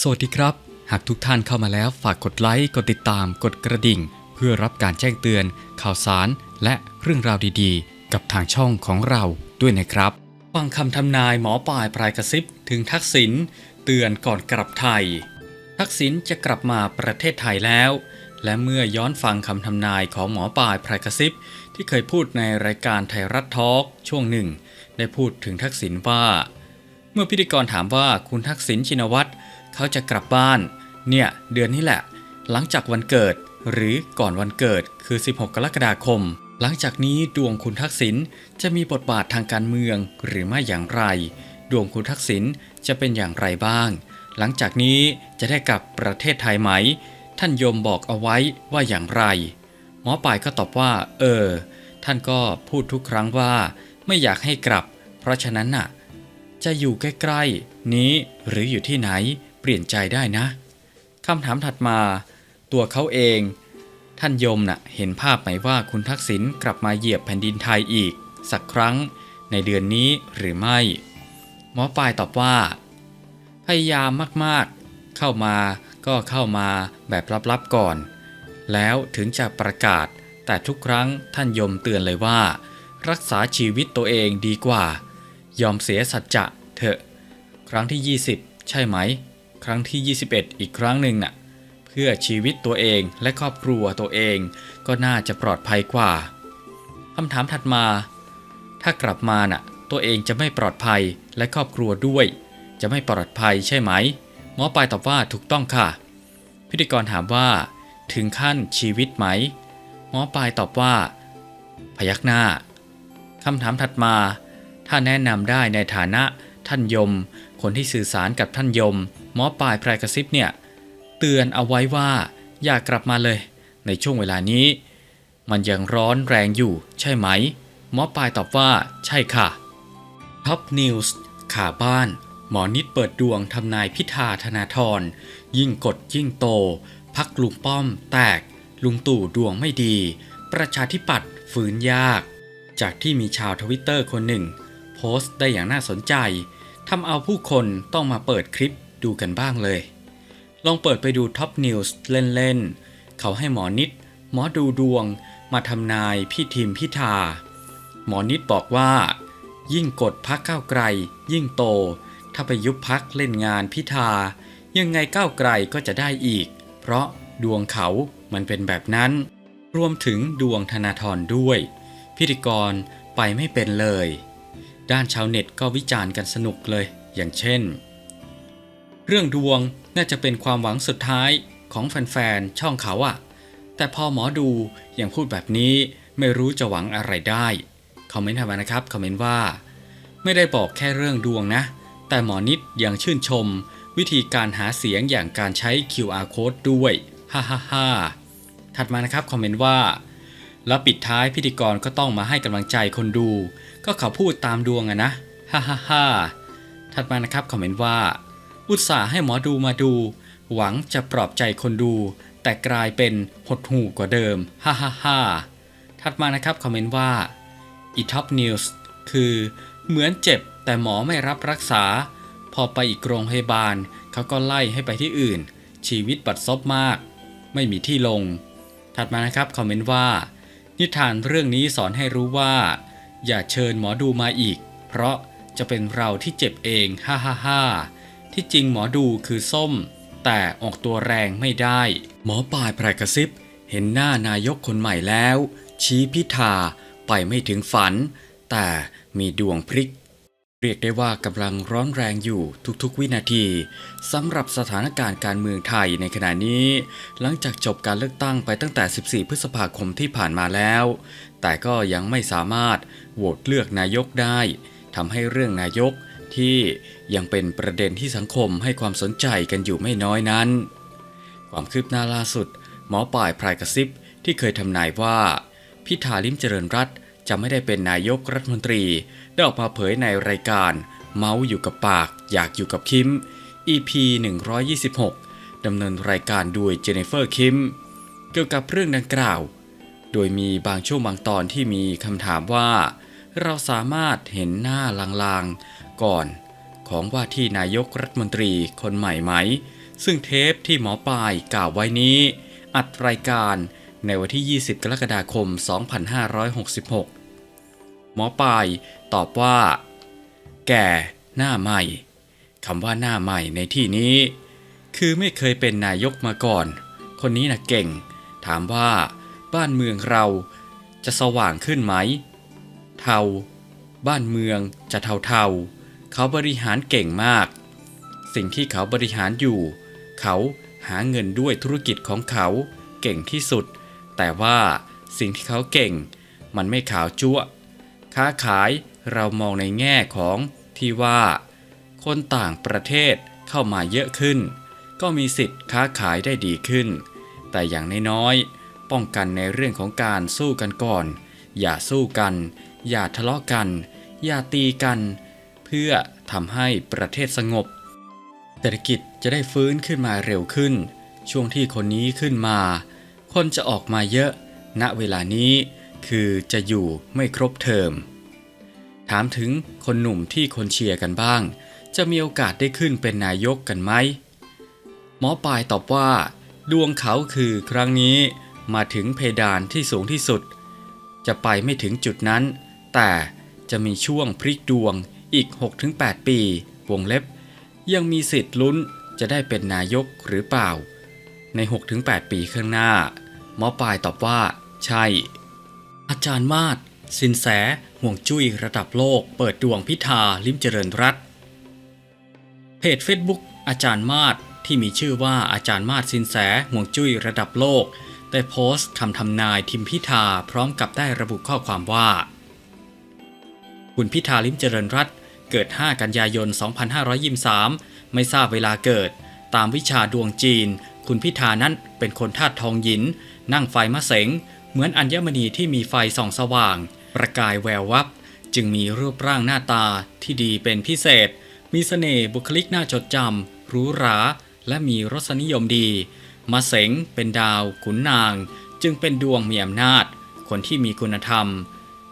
สวัสดีครับ หากทุกท่านเข้ามาแล้วฝากกดไลค์ กดติดตาม กดกระดิ่ง เพื่อรับการแจ้งเตือน ข่าวสาร และเรื่องราวดีๆ กับทางช่องของเราด้วยนะครับ ฟังคำทำนายหมอปลายปลายกระซิบถึงทักษิณเตือนก่อนกลับไทย ทักษิณจะกลับมาประเทศไทยแล้ว และเมื่อย้อนฟังคำทำนายของหมอปลายพรายกระซิบที่เคยพูดในรายการไทยรัฐทอล์กช่วงหนึ่ง ได้พูดถึงทักษิณว่า เมื่อพิธีกรถามว่าคุณทักษิณชินวัตร เขาจะกลับบ้าน เนี่ยเดือนนี้แหละ หลังจากวันเกิดหรือก่อนวันเกิดคือ 16 กรกฎาคม หลังจากนี้ดวงคุณทักษิณจะมีบทบาททางการเมืองหรือไม่อย่างไร ดวงคุณทักษิณจะเป็นอย่างไรบ้าง หลังจากนี้จะได้กลับประเทศไทยไหม ท่านโยมบอกเอาไว้ว่าอย่างไร หมอปลายก็ตอบว่า เออ ท่านก็พูดทุกครั้งว่า ไม่อยากให้กลับ เพราะฉะนั้นน่ะ จะอยู่ใกล้ๆนี้หรืออยู่ที่ไหน เปลี่ยนใจได้นะคำถามถัดมาตัวเขาเอง ท่านยมน่ะเห็นภาพไหมว่าคุณทักษิณกลับมาเหยียบแผ่นดินไทยอีก สักครั้งในเดือนนี้หรือไม่ หมอปลายตอบว่า พยายามมากๆ เข้ามาก็เข้ามาแบบลับๆก่อน แล้วถึงจะประกาศ แต่ทุกครั้งท่านยมเตือนเลยว่า รักษาชีวิตตัวเองดีกว่า ยอมเสียสัจจะเถอะ ครั้งที่ 20 ใช่ไหม ครั้งที่ 21 อีกครั้งหนึ่งน่ะเพื่อชีวิตตัวเองและครอบครัวตัวเองก็น่าจะปลอดภัยกว่าคำถามถัดมา ถ้ากลับมาน่ะ ตัวเองจะไม่ปลอดภัยและครอบครัวด้วย จะไม่ปลอดภัยใช่ไหม หมอปลายตอบว่าถูกต้องค่ะ พิธีกรถามว่า ถึงขั้นชีวิตไหม หมอปลายตอบว่า พยักหน้าคำถามถัดมา ถ้าแนะนำได้ในฐานะท่านยม คนที่สื่อสารกับท่านยม หมอปลายแพรกระซิบเนี่ยเตือนเอาไว้ว่าอย่ากลับมาเลย ในช่วงเวลานี้ มันยังร้อนแรงอยู่ใช่ไหม หมอปลายตอบว่าใช่ค่ะท็อปนิวส์ขาบ้าน หมอนิดเปิดดวงทำนายพิธาธนาธรยิ่งกดยิ่งโต พักลุงป้อมแตก ลุงตู่ดวงไม่ดี ประชาธิปัตย์ฝืนยาก จากที่มีชาวทวิตเตอร์คนหนึ่ง โพสต์ได้อย่างน่าสนใจทำเอาผู้คนต้องมาเปิดคลิป ดูกันบ้างเลย ลองเปิดไปดูท็อปนิวส์เล่นๆ เขาให้หมอนิด หมอดูดวง มาทำนายพี่ทีมพิธา หมอนิดบอกว่า ยิ่งกดพักก้าวไกล ยิ่งโต ถ้าไปยุบพักเล่นงานพิธา ยังไงก้าวไกลก็จะได้อีก เพราะดวงเขามันเป็นแบบนั้น รวมถึงดวงธนาธรด้วย พิธีกรไปไม่เป็นเลย ด้านชาวเน็ตก็วิจารณ์กันสนุกเลย อย่างเช่น เรื่องดวงน่าจะเป็นความหวังสุดท้ายของแฟนๆ ช่องเขาอะแต่พอหมอดูยังพูดแบบนี้ไม่รู้จะหวังอะไรได้ คอมเมนต์มานะครับ คอมเมนต์ว่า ไม่ได้บอกแค่เรื่องดวงนะ แต่หมอนิดยังชื่นชม วิธีการหาเสียงอย่างการใช้ QR code ด้วย ฮ่าฮ่าฮ่าถัดมานะครับ คอมเมนต์ว่า แล้วปิดท้ายพิธีกรก็ต้องมาให้กำลังใจคนดู ก็เขาพูดตามดวงอะนะ ฮ่าฮ่าฮ่าถัดมานะครับ คอมเมนต์ว่า อุตส่าห์ให้หมอดูมาดู หวังจะปลอบใจคนดู แต่กลายเป็นหดหู่กว่าเดิม ฮ่าฮ่าฮ่าถัดมานะครับคอมเมนต์ว่าอีท็อปนิวส์คือเหมือนเจ็บแต่หมอไม่รับรักษา พอไปอีกโรงพยาบาลเขาก็ไล่ให้ไปที่อื่น ชีวิตบัดซบมาก ไม่มีที่ลง ถัดมานะครับคอมเมนต์ว่า นิทานเรื่องนี้สอนให้รู้ว่า อย่าเชิญหมอดูมาอีก เพราะจะเป็นเราที่เจ็บเอง ฮ่าฮ่าฮ่า ที่จริงหมอดูคือส้ม แต่ออกตัวแรงไม่ได้ หมอปลายแพรกระซิบ เห็นหน้านายกคนใหม่แล้ว ชี้พิธาไปไม่ถึงฝัน แต่มีดวงพลิก เรียกได้ว่ากำลังร้อนแรงอยู่ทุกๆวินาทีสำหรับสถานการณ์การเมืองไทยในขณะนี้ หลังจากจบการเลือกตั้งไปตั้งแต่ 14 พฤษภาคมที่ผ่านมาแล้ว แต่ก็ยังไม่สามารถโหวตเลือกนายกได้ทำให้เรื่องนายก ที่ยังเป็นประเด็นที่สังคมให้ความสนใจกันอยู่ไม่น้อยนั้น ความคืบหน้าล่าสุด หมอป่ายพรายกระซิบที่เคยทำนายว่า พิธาลิมเจริญรัตจะไม่ได้เป็นนายกรัฐมนตรี ได้ออกมาเผยในรายการ เมาส์อยู่กับปาก อยากอยู่กับคิม EP 126ดำเนินรายการโดยเจเนฟเฟอร์คิมเกี่ยวกับเรื่องดังกล่าว โดยมีบางช่วงบางตอนที่มีคำถามว่า เราสามารถเห็นหน้าลาง ก่อนของว่าที่นายกรัฐมนตรีคนใหม่ไหม ซึ่งเทปที่หมอปลายกล่าวไว้นี้ อัดรายการในวันที่ 20 กรกฎาคม 2566 หมอปลายตอบว่า แก่หน้าใหม่คำว่าหน้าใหม่ในที่นี้ คือไม่เคยเป็นนายกมาก่อน คนนี้นะเก่ง ถามว่า บ้านเมืองเราจะสว่างขึ้นไหม เทา บ้านเมืองจะเทาเทา เขาบริหารเก่งมาก สิ่งที่เขาบริหารอยู่ เขาหาเงินด้วยธุรกิจของเขาเก่งที่สุด แต่ว่าสิ่งที่เขาเก่ง มันไม่ขาวจั๊วค้าขายเรามองในแง่ของที่ว่า คนต่างประเทศเข้ามาเยอะขึ้น ก็มีสิทธิ์ค้าขายได้ดีขึ้น แต่อย่างน้อยๆป้องกันในเรื่องของการสู้กันก่อน อย่าสู้กัน อย่าทะเลาะกัน อย่าตีกัน พื่อทำให้ประเทศสงบ เศรษฐกิจจะได้ฟื้นขึ้นมาเร็วขึ้น ช่วงที่คนนี้ขึ้นมา คนจะออกมาเยอะ ณเวลานี้คือจะอยู่ไม่ครบเทอม ถามถึงคนหนุ่มที่คนเชียร์กันบ้าง จะมีโอกาสได้ขึ้นเป็นนายกกันไหมหมอปลายตอบว่า ดวงเขาคือครั้งนี้มาถึงเพดานที่สูงที่สุด จะไปไม่ถึงจุดนั้น แต่จะมีช่วงพลิกดวง อีก 6-8 ปี วงเล็บ ยังมีสิทธิ์ลุ้นจะได้เป็นนายกหรือเปล่า ใน 6-8 ปีข้างหน้า หมอปลายตอบว่า ใช่ อาจารย์มาศสินแสห่วงจุ้ยระดับโลกเปิดดวงพิธาลิมเจริญรัตเพจ Facebook อาจารย์มาศที่มีชื่อว่าอาจารย์มาศสินแสห่วงจุ้ยระดับโลก ได้โพสต์คำทำนายทิมพิธาพร้อมกับได้ระบุข้อความว่า คุณพิธาลิมเจริญรัตน์ เกิด 5 กันยายน 2523 ไม่ทราบเวลาเกิด ตามวิชาดวงจีน คุณพิธานั้นเป็นคนธาตุทองหยิน นั่งไฟมะเสง เหมือนอัญมณีที่มีไฟส่องสว่าง ประกายแวววับ จึงมีรูปร่างหน้าตาที่ดีเป็นพิเศษ มีเสน่ห์บุคลิกน่าจดจำหรูหรา และมีรสนิยมดีมาเสงเป็นดาวขุนนาง จึงเป็นดวงมีอำนาจ คนที่มีคุณธรรม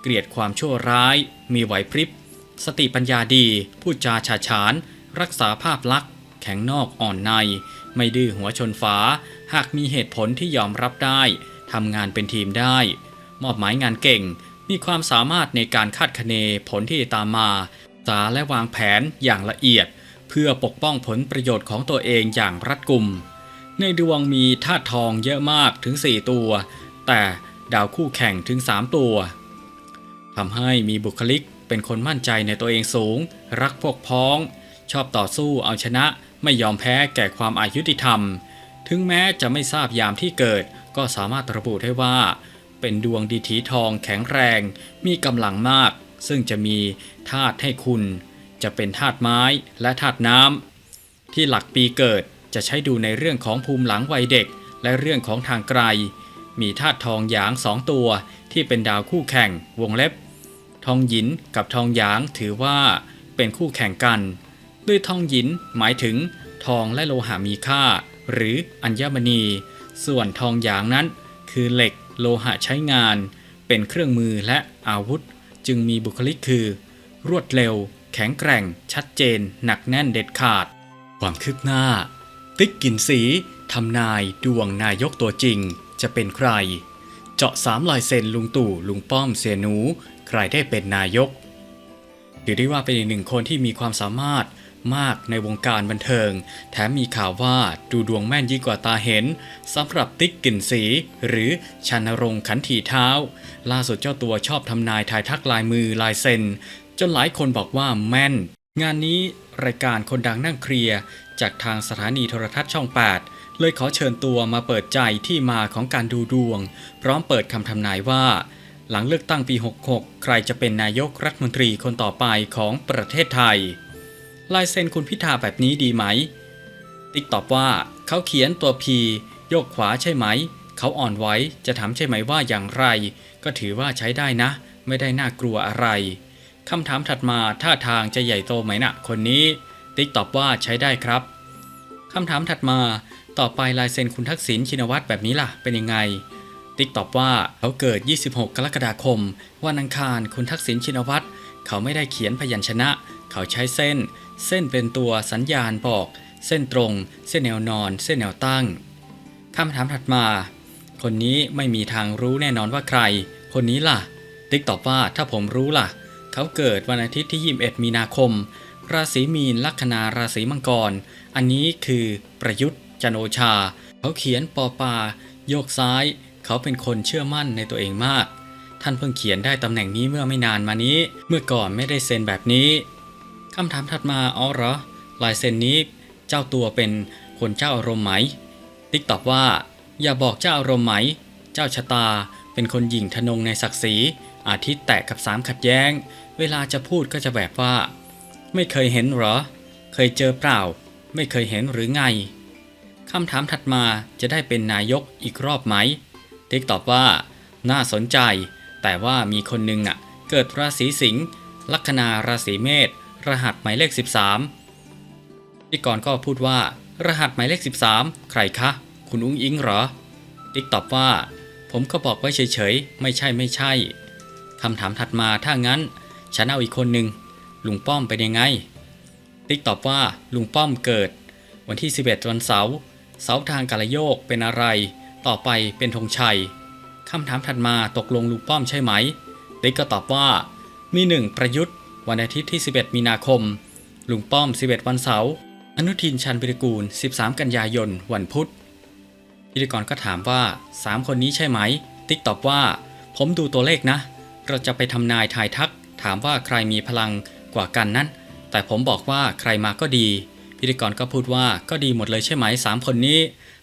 เกลียดความชั่วร้าย มีไหวพริบ สติปัญญาดี พูดจาฉาฉาน รักษาภาพลักษณ์ แข็งนอกอ่อนใน ไม่ดื้อหัวชนฝา หากมีเหตุผลที่ยอมรับได้ทำงานเป็นทีมได้ มอบหมายงานเก่ง มีความสามารถในการคาดคะเนผลที่ตามมาสาและวางแผนอย่างละเอียด เพื่อปกป้องผลประโยชน์ของตัวเองอย่างรัดกุม ในดวงมีธาตุทองเยอะมากถึง 4 ตัว แต่ดาวคู่แข่งถึง 3 ตัวทำให้มีบุคลิก เป็นคนมั่นใจในตัวเองสูง รักพวกพ้อง ชอบต่อสู้เอาชนะไม่ยอมแพ้แก่ความอายุติธรรม ถึงแม้จะไม่ทราบยามที่เกิด ก็สามารถระบุได้ว่า เป็นดวงดีถีทองแข็งแรง มีกำลังมาก ซึ่งจะมีธาตุให้คุณ จะเป็นธาตุไม้และธาตุน้ำที่หลักปีเกิดจะใช้ดูในเรื่องของภูมิหลังวัยเด็ก และเรื่องของทางไกล มีธาตุทองหยางสองตัวที่เป็นดาวคู่แข่งวงเล็บ ทองหยินกับทองหยางถือว่าเป็นคู่แข่งกัน ด้วยทองหยินหมายถึงทองและโลหะมีค่า หรืออัญมณี ส่วนทองหยางนั้น คือเหล็กโลหะใช้งาน เป็นเครื่องมือและอาวุธ จึงมีบุคลิกคือ รวดเร็ว แข็งแกร่ง ชัดเจน หนักแน่นเด็ดขาด ความคืบหน้า ติ๊กกินสีทำนายดวงนายกตัวจริงจะเป็นใคร เจาะสามลายเซ็นลุงตู่ลุงป้อมเสียหนู ใครได้เป็นนายก ถือได้ว่าเป็นอีกหนึ่งคนที่มีความสามารถมากในวงการบันเทิง แถมมีข่าวว่าดูดวงแม่นยิ่งกว่าตาเห็นสำหรับติ๊กกลิ่นสี หรือชานรงขันถีเท้า ล่าสุดเจ้าตัวชอบทำนายทายทักลายมือลายเซ็น จนหลายคนบอกว่าแม่น งานนี้รายการคนดังนั่งเคลียร์ จากทางสถานีโทรทัศน์ช่อง 8 เลยขอเชิญตัวมาเปิดใจที่มาของการดูดวง พร้อมเปิดคำทำนายว่า หลังเลือกตั้งปี 66 ใครจะเป็นนายกรัฐมนตรีคนต่อไปของประเทศไทย ลายเซ็นคุณพิธาแบบนี้ดีไหม ติ๊กตอบว่าเขาเขียนตัว P โยกขวาใช่ไหม เขาอ่อนไหวจะถามใช่ไหมว่าอย่างไร ก็ถือว่าใช้ได้นะ ไม่ได้น่ากลัวอะไรคำถามถัดมาท่าทางจะใหญ่โตไหมนะ คนนี้ ติ๊กตอบว่าใช้ได้ครับคำถามถัดมา ต่อไปลายเซ็นคุณทักษิณชินวัตรแบบนี้ล่ะ เป็นยังไง ติ๊กตอบว่าเขาเกิด 26 กรกฎาคม วันอังคารคุณทักษิณชินวัตรเขาไม่ได้เขียนพยัญชนะ เขาใช้เส้น เส้นเป็นตัวสัญญาณบอก เส้นตรง เส้นแนวนอน เส้นแนวตั้งคำถามถัดมา คนนี้ไม่มีทางรู้แน่นอนว่าใคร คนนี้ล่ะ ติ๊กตอบว่าถ้าผมรู้ล่ะ เขาเกิดวันอาทิตย์ที่ 21 มีนาคม ราศีมีนลัคนาราศีมังกร อันนี้คือประยุทธ์จันโอชา เขาเขียนปอปา โยกซ้าย เขาเป็นคนเชื่อมั่นในตัวเองมาก ท่านเพิ่งเขียนได้ตำแหน่งนี้เมื่อไม่นานมานี้ เมื่อก่อนไม่ได้เซ็นแบบนี้คำถามถัดมาอ๋อเหรอลายเซ็นนี้ เจ้าตัวเป็นคนเจ้าอารมณ์ไหม ติ๊กตอบว่า อย่าบอกเจ้าอารมณ์ไหม เจ้าชะตาเป็นคนหยิ่งทนงในศักดิ์ศรี อาทิตย์แตกกับสามขัดแย้ง เวลาจะพูดก็จะแบบว่า ไม่เคยเห็นหรอ เคยเจอเปล่า ไม่เคยเห็นหรือไงคำถามถัดมาจะได้เป็นนายกอีกรอบไหม ติ๊กตอบว่าน่าสนใจ แต่ว่ามีคนหนึ่งอะ เกิดราศีสิงห์ลัคนาราศีเมษรหัสหมายเลข 13พี่กรณ์ก็พูดว่า รหัสหมายเลข 13 ใครคะ คุณอุ้งอิงเหรอ ติ๊กตอบว่า ผมก็บอกไว้เฉยๆ ไม่ใช่ไม่ใช่คำถามถัดมาถ้างั้น ฉันเอาอีกคนหนึ่งลุงป้อมเป็นยังไง ติ๊กตอบว่าลุงป้อมเกิด วันที่ 11 วันเสาร์เสาทางกาลโยกเป็นอะไร ต่อไปเป็นธงชัยคำถามถัดมาตกลงลุงป้อมใช่ไหมติ๊กก็ตอบว่า มีหนึ่งประยุทธ์วันอาทิตย์ที่ 11 มีนาคม ลุงป้อม 11 วันเสาร์อนุทินชันวิรกูล 13 กันยายน วันพุธพิธีกรก็ถามว่า 3 คนนี้ใช่ไหม ติ๊กตอบว่า ผมดูตัวเลขนะ เราจะไปทำนายทายทัก ถามว่าใครมีพลังกว่ากันนั้น แต่ผมบอกว่าใครมาก็ดี พิธีกรก็พูดว่าก็ดีหมดเลยใช่ไหม 3 คนนี้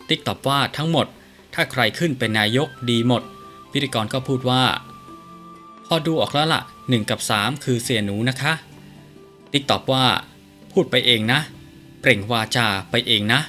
ติ๊กตอบว่าทั้งหมด ถ้าใครขึ้นเป็นนายกดีหมด พิธีกรก็พูดว่า พอดูออกแล้วล่ะ 1 กับ 3 คือเสียหนูนะคะ ติ๊กตอบว่า พูดไปเองนะ เปล่งวาจาไปเองนะ